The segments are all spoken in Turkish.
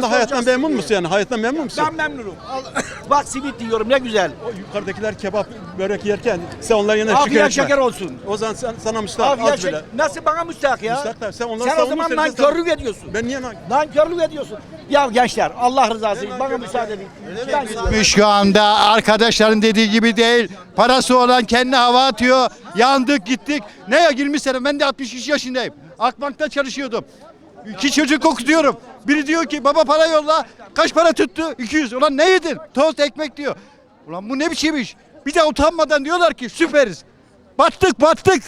şu anda hayattan memnun diye. musun yani? Hayattan memnun musun? Ben memnunum. Al- Bak simit yiyorum ne güzel. O yukarıdakiler kebap, börek yerken sen onların yanına şükür Afiyet etme. şeker olsun. O zaman sen, sana müstahak Afiyet az bile. şeker. Nasıl bana müstahak ya? Müstahak tabii. Sen onları Sen o zaman sürece nankörlük ediyorsun. Ben niye lan? Nankörlük ediyorsun. Ya gençler Allah rızası için bana müsaade edin. Ben gidiyorum. Şu anda arkadaşların dediği gibi değil. Parası olan kendi hava atıyor. Yandık gittik. Ne ya 20 sene ben de 63 yaşındayım. Akbank'ta çalışıyordum. İki çocuk okutuyorum. Biri diyor ki baba para yolla. Kaç para tuttu? 200. Ulan ne yedin? Tost ekmek diyor. Ulan bu ne biçim iş? Bir de utanmadan diyorlar ki süperiz. Battık battık.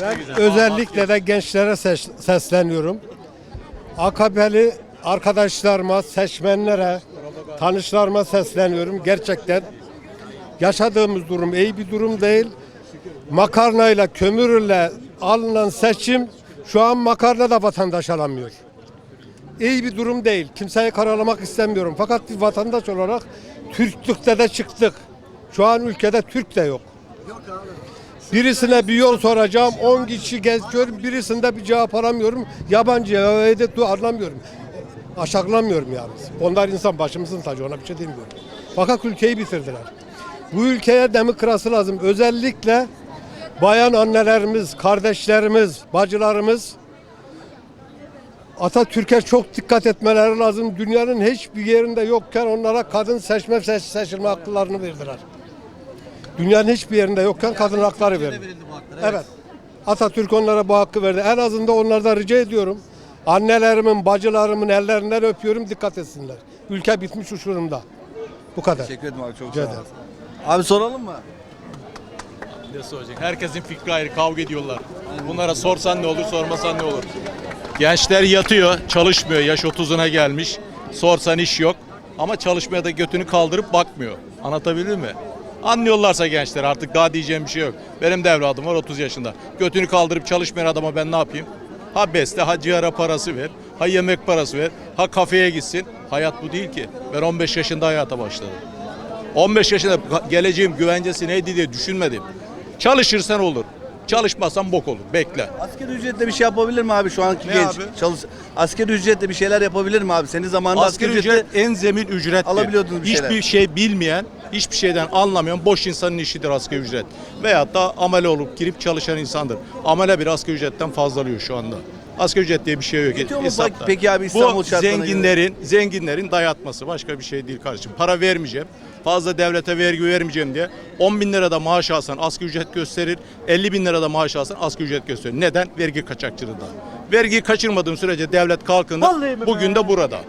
Ben özellikle de gençlere ses- sesleniyorum. AKP'li arkadaşlarıma, seçmenlere, tanışlarıma sesleniyorum. Gerçekten yaşadığımız durum iyi bir durum değil. Makarnayla, kömürle alınan seçim şu an makarna da vatandaş alamıyor. İyi bir durum değil. Kimseyi karalamak istemiyorum. Fakat bir vatandaş olarak Türklükte de çıktık. Şu an ülkede Türk de yok. Birisine bir yol soracağım. 10 kişi geziyorum. Birisinde bir cevap aramıyorum. Yabancı evde du anlamıyorum. Aşaklamıyorum yani. Onlar insan başımızın tacı ona bir şey demiyorum. Fakat ülkeyi bitirdiler. Bu ülkeye demokrasi lazım. Özellikle bayan annelerimiz, kardeşlerimiz, bacılarımız Atatürk'e çok dikkat etmeleri lazım. Dünyanın hiçbir yerinde yokken onlara kadın seçme seç, seçilme haklarını verdiler. Dünyanın hiçbir yerinde yokken kadın hakları verdi. Evet. Atatürk onlara bu hakkı verdi. En azından onlardan rica ediyorum. Annelerimin, bacılarımın ellerinden öpüyorum dikkat etsinler. Ülke bitmiş uçurumda. Bu kadar. Teşekkür ederim abi çok sağ ol. Abi soralım mı? Ne soracak? Herkesin fikri ayrı, kavga ediyorlar. Bunlara sorsan ne olur, sormasan ne olur? Gençler yatıyor, çalışmıyor, yaş 30'una gelmiş. Sorsan iş yok. Ama çalışmaya da götünü kaldırıp bakmıyor. Anlatabildim mi? Anlıyorlarsa gençler artık daha diyeceğim bir şey yok. Benim de evladım var 30 yaşında. Götünü kaldırıp çalışmayan adama ben ne yapayım? Ha besle, ha ciğara parası ver, ha yemek parası ver, ha kafeye gitsin. Hayat bu değil ki. Ben 15 yaşında hayata başladım. 15 yaşında geleceğim güvencesi neydi diye düşünmedim. Çalışırsan olur. Çalışmazsan bok olur. Bekle. Asgari ücretle bir şey yapabilir mi abi şu anki Ne genç? abi? Çalış asgari ücretle bir şeyler yapabilir mi abi? Senin zamanında Asgari ücret en zemin ücretti. Alabiliyordunuz bir şeyler. Hiçbir şey bilmeyen, hiçbir şeyden anlamayan boş insanın işidir asgari ücret. Veyahut da amele olup girip çalışan insandır. Amele bir asgari ücretten fazlalıyor şu anda. Asgari ücret diye bir şey yok. Yetiyor mu hesapta. peki abi İstanbul Bu şartlarına göre? zenginlerin, zenginlerin dayatması. Başka bir şey değil kardeşim. Para vermeyeceğim. Fazla devlete vergi vermeyeceğim diye 10 bin lirada maaş alsan asgari ücret gösterir. 50 bin lirada maaş alsan asgari ücret gösterir. Neden? Vergi kaçakçılığında. Vergiyi kaçırmadığın sürece devlet kalkınır. Vallahi Bugün be? de burada.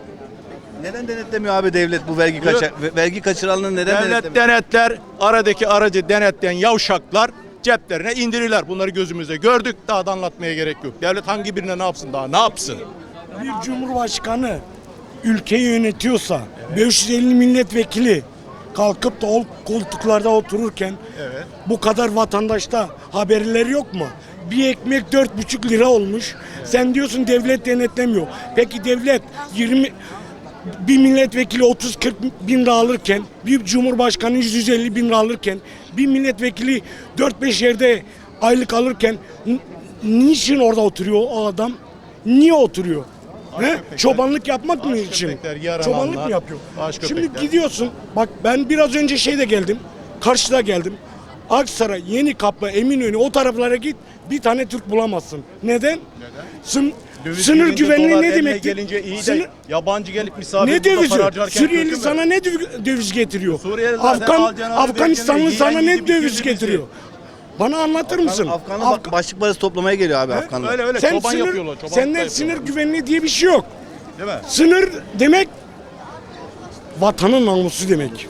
Neden denetlemiyor abi devlet bu vergi ve- vergi kaçıranları neden Devlet denetlemiyor? denetler, aradaki aracı denetleyen yavşaklar ceplerine indirirler. Bunları gözümüzde gördük. Daha da anlatmaya gerek yok. Devlet hangi birine ne yapsın daha? Ne yapsın? Bir cumhurbaşkanı ülkeyi yönetiyorsa 550 milletvekili kalkıp da o koltuklarda otururken bu kadar vatandaşta haberleri yok mu? Bir ekmek 4,5 lira olmuş. Sen diyorsun devlet denetlemiyor. Peki devlet 20 bir milletvekili 30-40 bin lira alırken, bir cumhurbaşkanı 150 bin lira alırken, bir milletvekili 4-5 yerde aylık alırken niçin orada oturuyor o adam? Niye oturuyor? He? köpekler- Çobanlık yapmak mı için? Çobanlık mı yapıyor? Şimdi gidiyorsun. Bak ben biraz önce şeyde geldim. Karşıda geldim. Aksaray, Yeni Kapı, Eminönü o taraflara git. Bir tane Türk bulamazsın. Neden? Neden? Döviz sınır güvenliği dolar ne eline demek? gelince iyi de Sınır- yabancı gelip misafir ne burada dövizi? para harcarken Suriyeli kötü mü? sana ne döv- döviz getiriyor? Suriyeli zaten Afgan, alacağını Afganistanlı sana yiyen ne yedi, döviz bitirdi getiriyor? Bana anlatır mısın? Afganlı Af- bak başlık parası toplamaya geliyor abi Afganlı. Öyle öyle sen çoban sınır, yapıyorlar. Çoban senden sınır güvenliği diye bir şey yok. Değil mi? Sınır demek vatanın namusu demek.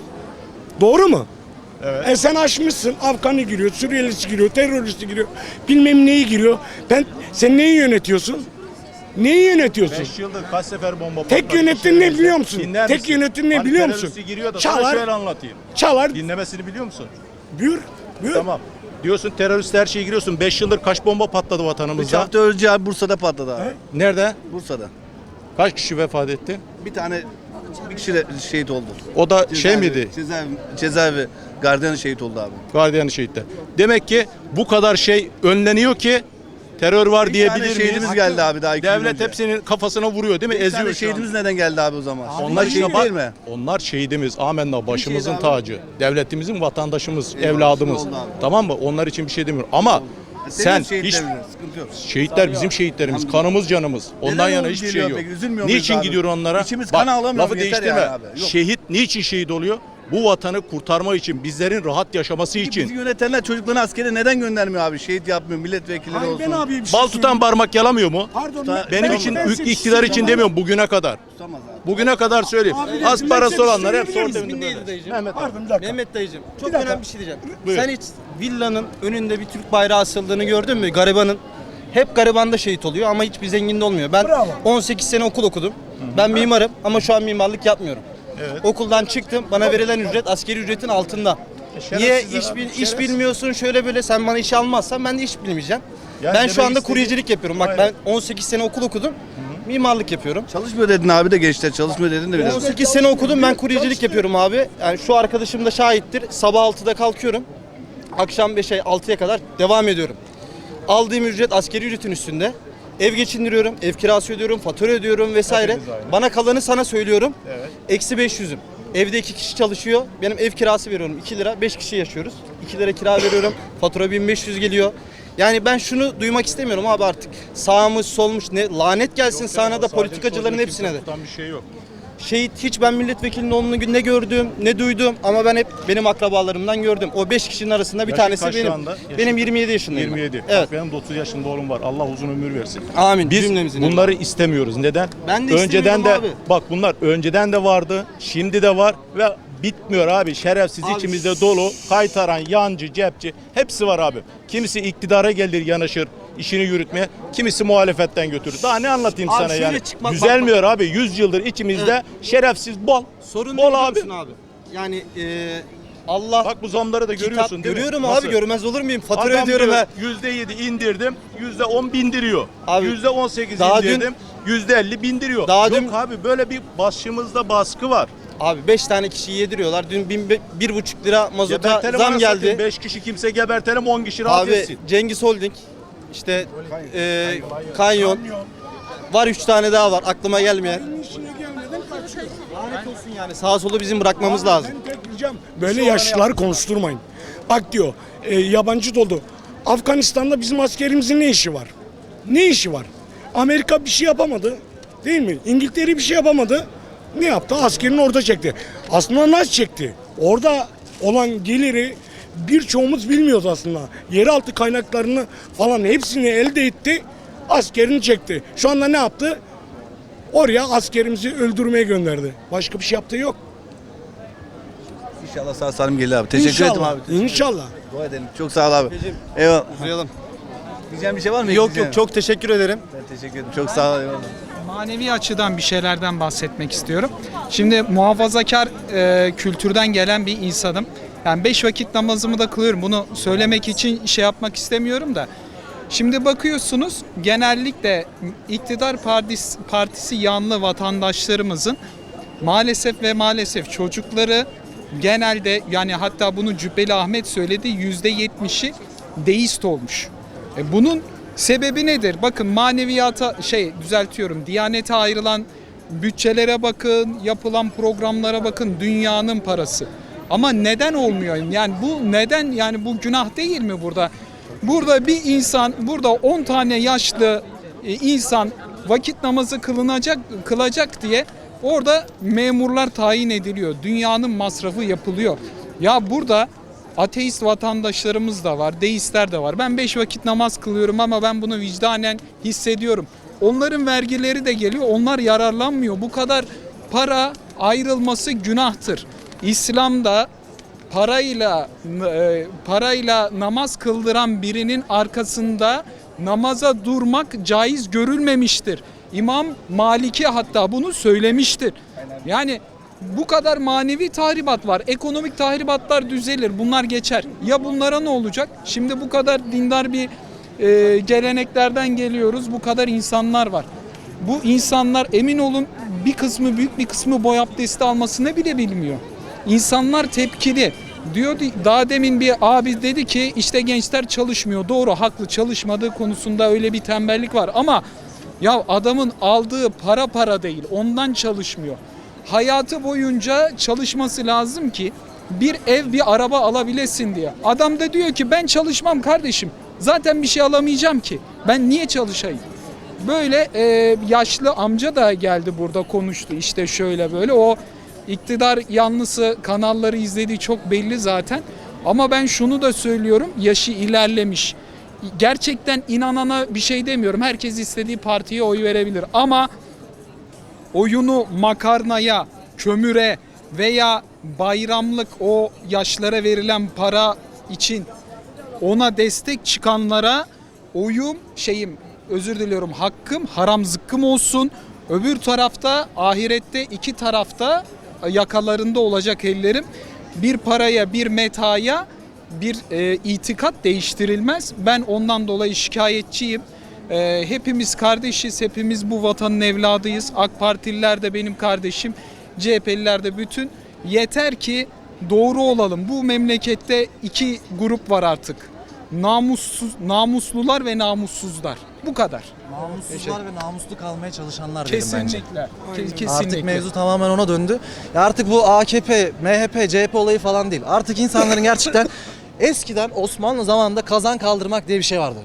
Doğru mu? Evet. E sen aşmışsın. Afganı giriyor, Suriyelisi giriyor, teröristi giriyor. Bilmem neyi giriyor. Ben sen neyi yönetiyorsun? Neyi yönetiyorsun? 5 yıldır kaç sefer bomba Tek patlattı yönetim ne biliyor musun? Dinler Tek misin? yönetim ne Hani biliyor musun? teröristi giriyor da sana Çalar. şöyle anlatayım. Çalar. Dinlemesini biliyor musun? Buyur. Buyur. Tamam. Diyorsun terörist her şeye giriyorsun. 5 yıldır kaç bomba patladı 3 vatanımızda? hafta önce abi Bursa'da patladı abi. Nerede? Bursa'da. Kaç kişi vefat etti? Bir tane bir kişi de şehit oldu. O da şey miydi? Cezaevi, cezaevi gardiyanı şehit oldu abi. Gardiyanı şehitler. Demek ki bu kadar şey önleniyor ki terör var Bir diyebilir tane miyiz? şehidimiz geldi abi daha iki gün Devlet önce. hepsinin kafasına vuruyor değil mi? Bir Eziyor tane şu an. şehidimiz neden geldi abi o zaman? Onlar şehit işte bak, değil mi? onlar şehidimiz. Amenna başımızın şehit abi? tacı. Devletimizin vatandaşımız, Eyvallah, evladımız. oldu abi. Tamam mı? Onlar için bir şey demiyorum. Ama sen Senin hiç şehitlerimiz, sıkıntı yok. şehitler bizim şehitlerimiz, kanımız canımız. Ondan Neden yana hiçbir geliyor şey yok. peki? Üzülmüyor muyuz Niçin abi? gidiyor onlara? İçimiz kan ağlamıyor lafı? Yeter değiştirme. yani abi. Yok. Şehit niçin şehit oluyor? Bu vatanı kurtarma için, bizlerin rahat yaşaması Bizi için. yönetenler çocuklarını askere neden göndermiyor abi? Şehit yapmıyor, milletvekilleri Hayır olsun. ben abi bir şey Bal tutan parmak yalamıyor mu? Pardon. Tuta- Benim Ben- için ben size iktidar bir şey için demiyorum bugüne kadar. Tutamaz abi. Bugüne kadar söyleyeyim. Abi, Az ben parası bir şey olanlar hep söyleyebilir orta miyim? ünlü böyle. dayıcım. Mehmet. Pardon bir dakika. Mehmet dayıcım çok dakika. önemli bir şey diyeceğim. Buyur. Sen hiç villanın önünde bir Türk bayrağı asıldığını gördün mü? Garibanın. Hep garibanda şehit oluyor ama hiçbir zenginde olmuyor. Ben Bravo. 18 sene okul okudum. Ben mimarım ama şu an mimarlık yapmıyorum. Okuldan çıktım. Bana verilen ücret askeri ücretin altında. Niye şerefsizler iş, bil, iş bilmiyorsun şöyle böyle sen bana işe almazsan ben de iş bilmeyeceğim. Yani ben şu anda istediğim- kuryecilik yapıyorum. Bak Aynen. ben 18 sene okul okudum. Mimarlık yapıyorum. Çalışmıyor dedin abi de gençler çalışmıyor dedin de biraz. 18 sene okudum ben kuryecilik yapıyorum abi. Yani şu arkadaşım da şahittir. Sabah 6'da kalkıyorum. Akşam 5'e 6'ya kadar devam ediyorum. Aldığım ücret askeri ücretin üstünde. Ev geçindiriyorum, ev kirası ödüyorum, fatura ödüyorum vesaire. Bana kalanı sana söylüyorum. Eksi 500'üm. Evde iki kişi çalışıyor. Benim ev kirası veriyorum 2 lira. 5 kişi yaşıyoruz. 2 lira kira veriyorum. Fatura 1500 geliyor. Yani ben şunu duymak istemiyorum abi artık. Sağmış solmuş ne lanet gelsin sağına da politikacıların hepsine de. Bir şey yok. Şehit hiç ben milletvekilinin oğlunu ne gördüm ne duydum ama ben hep benim akrabalarımdan gördüm. O 5 kişinin arasında bir Yaşın tanesi kaç şu benim. anda? Benim 27 yaşındayım. 27. Evet. Bak benim de 30 yaşında oğlum var. Allah uzun ömür versin. Amin. Biz Cümlemizin bunları istemiyoruz. Neden? Ben de önceden de istemiyorum bak bunlar önceden de vardı, şimdi de var ve bitmiyor abi. Şerefsiz Abi içimizde dolu, kaytaran, yancı, cepçi hepsi var abi. Kimisi iktidara gelir, yanaşır işini yürütmeye. Kimisi muhalefetten götürür. Daha ne anlatayım Abi sana şöyle yani? çıkmak- Düzelmiyor abi. 100 yıldır içimizde şerefsiz bol. Sorun bol ne abi. biliyor musun abi? Yani e, Allah Bak bu zamları da kitap görüyorsun değil mi? görüyorum Nasıl? abi görmez olur muyum? Fatura Adam ödüyorum diyor, ha. Yüzde yedi indirdim, yüzde on bindiriyor. Abi, Yüzde on sekiz daha dün- indirdim, yüzde elli bindiriyor. Daha Yok dün- abi böyle bir başımızda baskı var. Abi 5 tane kişiyi yediriyorlar. Dün bin, be- bir buçuk lira mazota Gebertelim zam anasını geldi. satayım. Beş kişi kimse gebertelim, on kişi rahat Abi etsin. Cengiz Holding işte e, Kanyon var 3 tane daha var aklıma gelmeyen. Lanet olsun yani sağa solu bizim bırakmamız lazım. Böyle yaşlıları konuşturmayın. Bak diyor e, yabancı dolu. Afganistan'da bizim askerimizin ne işi var? Ne işi var? Amerika bir şey yapamadı. Değil mi? İngiltere bir şey yapamadı. Ne yaptı? Askerini orada çekti. Aslında nasıl çekti? Orada olan geliri birçoğumuz bilmiyoruz aslında. Yeraltı kaynaklarını falan hepsini elde etti. Askerini çekti. Şu anda ne yaptı? Oraya askerimizi öldürmeye gönderdi. Başka bir şey yaptığı yok. İnşallah sağ salim gelir abi. Teşekkür ederim abi. İnşallah. Dua edelim. Çok sağ ol abi. Eyvallah. Uzayalım. Diyeceğim bir şey var mı? Yok yok çok teşekkür ederim. Ben teşekkür ederim. Çok sağ ol. Eyvallah. Manevi açıdan bir şeylerden bahsetmek istiyorum. Şimdi muhafazakar e, kültürden gelen bir insanım. Yani beş vakit namazımı da kılıyorum. Bunu söylemek için şey yapmak istemiyorum da. Şimdi bakıyorsunuz genellikle iktidar partisi, partisi yanlı vatandaşlarımızın maalesef ve maalesef çocukları genelde yani hatta bunu Cübbeli Ahmet söyledi yüzde yetmişi deist olmuş. E bunun sebebi nedir? Bakın maneviyata şey düzeltiyorum diyanete ayrılan bütçelere bakın yapılan programlara bakın dünyanın parası. Ama neden olmuyor? Yani bu neden yani bu günah değil mi burada? Burada bir insan burada 10 tane yaşlı e, insan vakit namazı kılınacak kılacak diye orada memurlar tayin ediliyor. Dünyanın masrafı yapılıyor. Ya burada ateist vatandaşlarımız da var, deistler de var. Ben 5 vakit namaz kılıyorum ama ben bunu vicdanen hissediyorum. Onların vergileri de geliyor. Onlar yararlanmıyor. Bu kadar para ayrılması günahtır. İslam'da parayla e, parayla namaz kıldıran birinin arkasında namaza durmak caiz görülmemiştir. İmam Maliki hatta bunu söylemiştir. Yani bu kadar manevi tahribat var. Ekonomik tahribatlar düzelir. Bunlar geçer. Ya bunlara ne olacak? Şimdi bu kadar dindar bir e, geleneklerden geliyoruz. Bu kadar insanlar var. Bu insanlar emin olun bir kısmı büyük bir kısmı boy abdesti almasını bile bilmiyor. İnsanlar tepkili. Diyor daha demin bir abi dedi ki işte gençler çalışmıyor. Doğru haklı çalışmadığı konusunda öyle bir tembellik var ama ya adamın aldığı para para değil. Ondan çalışmıyor. Hayatı boyunca çalışması lazım ki bir ev bir araba alabilesin diye. Adam da diyor ki ben çalışmam kardeşim. Zaten bir şey alamayacağım ki. Ben niye çalışayım? Böyle e, yaşlı amca da geldi burada konuştu işte şöyle böyle o iktidar yanlısı kanalları izlediği çok belli zaten. Ama ben şunu da söylüyorum yaşı ilerlemiş. Gerçekten inanana bir şey demiyorum. Herkes istediği partiye oy verebilir. Ama oyunu makarnaya kömüre veya bayramlık o yaşlara verilen para için ona destek çıkanlara oyum şeyim özür diliyorum hakkım haram zıkkım olsun. Öbür tarafta ahirette iki tarafta yakalarında olacak ellerim. Bir paraya bir metaya bir e, itikat değiştirilmez. Ben ondan dolayı şikayetçiyim. E, hepimiz kardeşiz, hepimiz bu vatanın evladıyız. AK Partililer de benim kardeşim, CHP'liler de bütün. Yeter ki doğru olalım. Bu memlekette iki grup var artık. Namussuz, namuslular ve namussuzlar. Bu kadar. Namussuzlar ve namuslu kalmaya çalışanlar dedim bence. Kesinlikle. Ke- Kesinlikle. Artık mevzu tamamen ona döndü. Ya artık bu AKP, MHP, CHP olayı falan değil. Artık insanların gerçekten eskiden Osmanlı zamanında kazan kaldırmak diye bir şey vardı.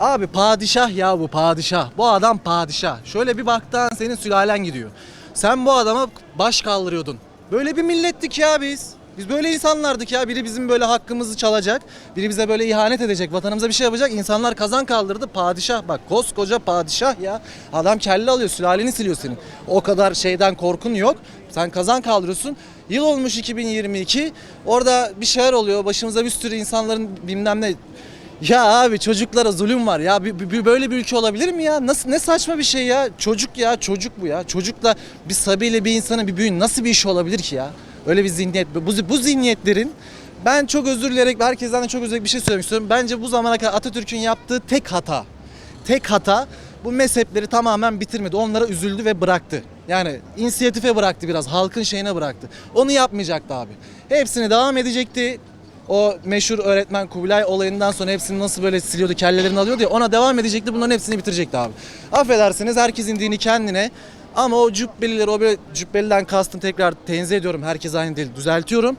Abi padişah ya bu padişah. Bu adam padişah. Şöyle bir baktığın senin sülalen gidiyor. Sen bu adama baş kaldırıyordun. Böyle bir millettik ya biz. Biz böyle insanlardık ya. Biri bizim böyle hakkımızı çalacak. Biri bize böyle ihanet edecek. Vatanımıza bir şey yapacak. İnsanlar kazan kaldırdı. Padişah bak koskoca padişah ya. Adam kelle alıyor. Sülaleni siliyor senin. O kadar şeyden korkun yok. Sen kazan kaldırıyorsun. Yıl olmuş 2022. Orada bir şeyler oluyor. Başımıza bir sürü insanların bilmem ne ya abi çocuklara zulüm var ya. Bir, bir- böyle bir ülke olabilir mi ya? Nasıl ne saçma bir şey ya. Çocuk ya çocuk bu ya. Çocukla bir sabiyle bir insanın bir büyün nasıl bir iş olabilir ki ya? Öyle bir zihniyet. Bu, bu zihniyetlerin ben çok özür dileyerek herkesten de çok özür dileyerek bir şey söylemek istiyorum. Bence bu zamana kadar Atatürk'ün yaptığı tek hata. Tek hata bu mezhepleri tamamen bitirmedi. Onlara üzüldü ve bıraktı. Yani inisiyatife bıraktı biraz. Halkın şeyine bıraktı. Onu yapmayacaktı abi. Hepsini devam edecekti. O meşhur öğretmen Kubilay olayından sonra hepsini nasıl böyle siliyordu, kellelerini alıyordu ya ona devam edecekti. Bunların hepsini bitirecekti abi. Affedersiniz herkesin dini kendine. Ama o cübbelileri, o böyle cübbeliden kastım tekrar tenzih ediyorum. Herkes aynı değil, düzeltiyorum.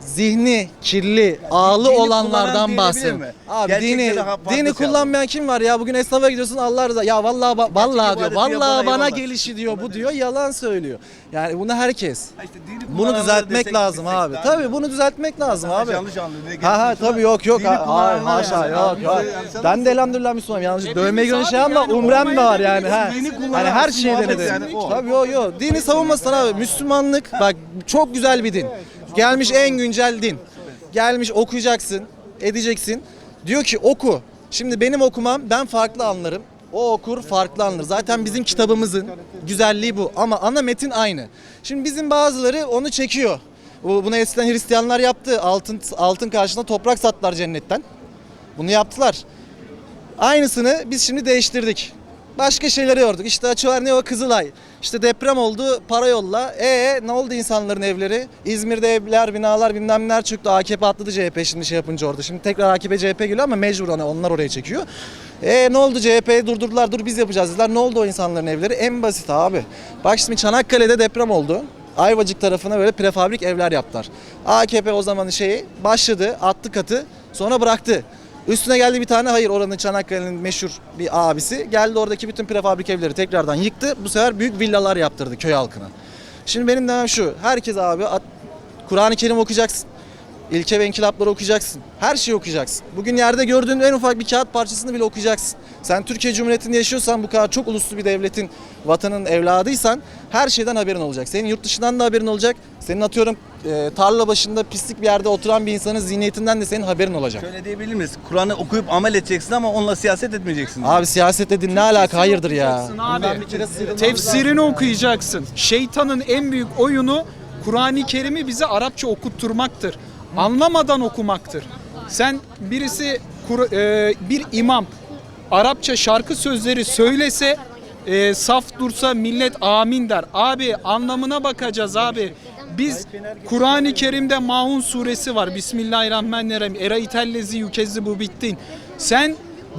Zihni kirli, ağlı dini olanlardan kullanan diyebilir bahsediyorum. mi? Abi Gerçekten dini, ha- dini fazlası kullanmayan kim var ya? Bugün esnafa gidiyorsun Allah rızası. Ya vallahi ba- vallahi diyor. ibadeti Vallahi yapana bana eyvallah. gelişi diyor. Bu diyor yalan söylüyor. Yani bunu herkes. İşte dini Bunu kullananları düzeltmek desek- lazım desek abi. daha Tabii bunu düzeltmek lazım abi. yanlış. Ne Ha ha gerçekten tabii yok yok. Dini Ha, hayır kullananlar haşa yani. yok yok. Ben de elhamdülillah Müslümanım. Yalnız dövmeye göre abi şey ama umrem de var yani. Ha. Dini Hani her aslında şeyden yani o. Tabii o yok. Dini savunmasın abi. Müslümanlık bak çok güzel bir din. Gelmiş en güncel din. Gelmiş okuyacaksın, edeceksin. Diyor ki oku. Şimdi benim okumam ben farklı anlarım. O okur farklı anlar. Zaten bizim kitabımızın güzelliği bu. Ama ana metin aynı. Şimdi bizim bazıları onu çekiyor. Bu- Bunu eskiden Hristiyanlar yaptı. Altın altın karşılığında toprak sattılar cennetten. Bunu yaptılar. Aynısını biz şimdi değiştirdik. Başka şeyleri yorduk. İşte açıyorlar ne o Kızılay. İşte deprem oldu para yolla. E ne oldu insanların evleri? İzmir'de evler, binalar bilmem neler çıktı. AKP atladı CHP şimdi şey yapınca orada. Şimdi tekrar AKP CHP geliyor ama mecbur hani onlar oraya çekiyor. E ne oldu CHP'yi durdurdular dur biz yapacağız dediler. Ne oldu o insanların evleri? En basit abi. Bak şimdi Çanakkale'de deprem oldu. Ayvacık tarafına böyle prefabrik evler yaptılar. AKP o zaman şeyi başladı, attı katı, sonra bıraktı. Üstüne geldi bir tane hayır oranın Çanakkale'nin meşhur bir abisi. Geldi oradaki bütün prefabrik evleri tekrardan yıktı. Bu sefer büyük villalar yaptırdı köy halkına. Şimdi benim demem şu. Herkes abi Kur'an-ı Kerim okuyacaksın. İlke ve inkılapları okuyacaksın. Her şeyi okuyacaksın. Bugün yerde gördüğün en ufak bir kağıt parçasını bile okuyacaksın. Sen Türkiye Cumhuriyeti'nde yaşıyorsan bu kadar çok uluslu bir devletin, vatanın evladıysan her şeyden haberin olacak. Senin yurt dışından da haberin olacak. Senin atıyorum e, tarla başında pislik bir yerde oturan bir insanın zihniyetinden de senin haberin olacak. Şöyle diyebilir miyiz? Kur'an'ı okuyup amel edeceksin ama onunla siyaset etmeyeceksin. Abi siyaset dedin ne alaka hayırdır ya. Abi. Tefsirini okuyacaksın. Şeytanın en büyük oyunu Kur'an-ı Kerim'i bize Arapça okutturmaktır. Anlamadan okumaktır. Sen birisi e, bir imam Arapça şarkı sözleri söylese e, saf dursa millet amin der. Abi anlamına bakacağız abi. Biz Kur'an-ı Kerim'de Maun suresi var. Bismillahirrahmanirrahim. Era itellezi yükezzi bu bittin. Sen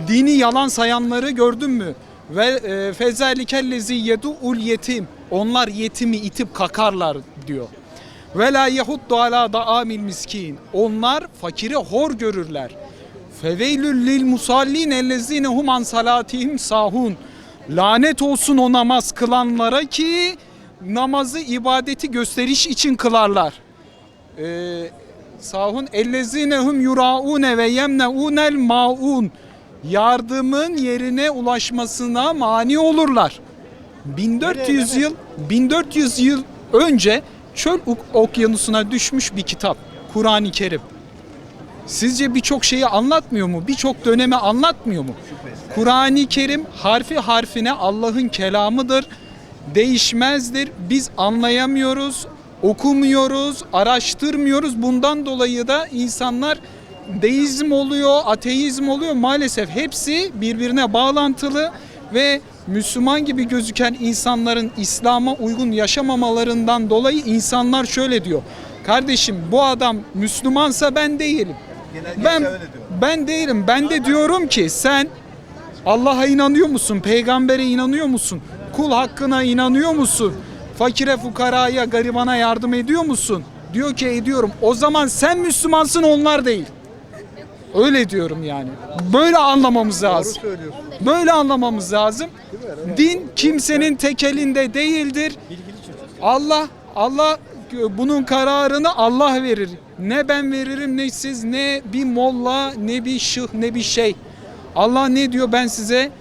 dini yalan sayanları gördün mü? Ve e, fezalikellezi yedu ul yetim. Onlar yetimi itip kakarlar diyor. Ve la yahuddu ala da'amil miskin. Onlar fakiri hor görürler. Feveylül lil musallin ellezine hum an salatihim sahun. Lanet olsun o namaz kılanlara ki namazı ibadeti gösteriş için kılarlar. Ee, sahun ellezine hum yuraune ve yemneunel maun. Yardımın yerine ulaşmasına mani olurlar. 1400 yıl 1400 yıl önce çöl ok- okyanusuna düşmüş bir kitap Kur'an-ı Kerim. Sizce birçok şeyi anlatmıyor mu? Birçok dönemi anlatmıyor mu? Kur'an-ı Kerim harfi harfine Allah'ın kelamıdır. Değişmezdir. Biz anlayamıyoruz, okumuyoruz, araştırmıyoruz. Bundan dolayı da insanlar deizm oluyor, ateizm oluyor. Maalesef hepsi birbirine bağlantılı ve Müslüman gibi gözüken insanların İslam'a uygun yaşamamalarından dolayı insanlar şöyle diyor. Kardeşim bu adam Müslümansa ben değilim. Ben ben değilim. Ben de diyorum ki sen Allah'a inanıyor musun? Peygambere inanıyor musun? Kul hakkına inanıyor musun? Fakire fukaraya, garibana yardım ediyor musun? Diyor ki ediyorum. O zaman sen Müslümansın onlar değil. Öyle diyorum yani. Böyle anlamamız lazım. Böyle anlamamız lazım. Din kimsenin tek elinde değildir. Allah Allah bunun kararını Allah verir. Ne ben veririm ne siz ne bir molla ne bir şıh ne bir şey. Allah ne diyor ben size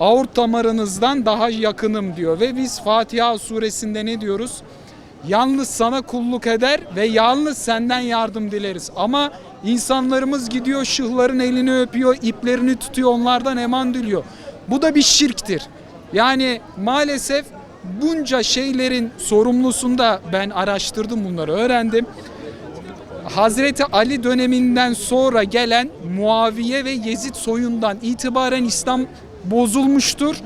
aort damarınızdan daha yakınım diyor ve biz Fatiha suresinde ne diyoruz? Yalnız sana kulluk eder ve yalnız senden yardım dileriz. Ama insanlarımız gidiyor şıhların elini öpüyor, iplerini tutuyor, onlardan eman diliyor. Bu da bir şirktir. Yani maalesef bunca şeylerin sorumlusunda ben araştırdım bunları öğrendim. Hazreti Ali döneminden sonra gelen Muaviye ve Yezid soyundan itibaren İslam bozulmuştur.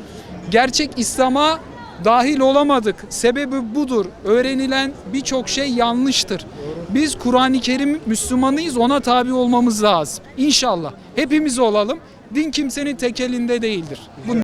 Gerçek İslam'a dahil olamadık. Sebebi budur. Öğrenilen birçok şey yanlıştır. Biz Kur'an-ı Kerim Müslümanıyız ona tabi olmamız lazım. İnşallah hepimiz olalım. Din kimsenin tek elinde değildir. Bu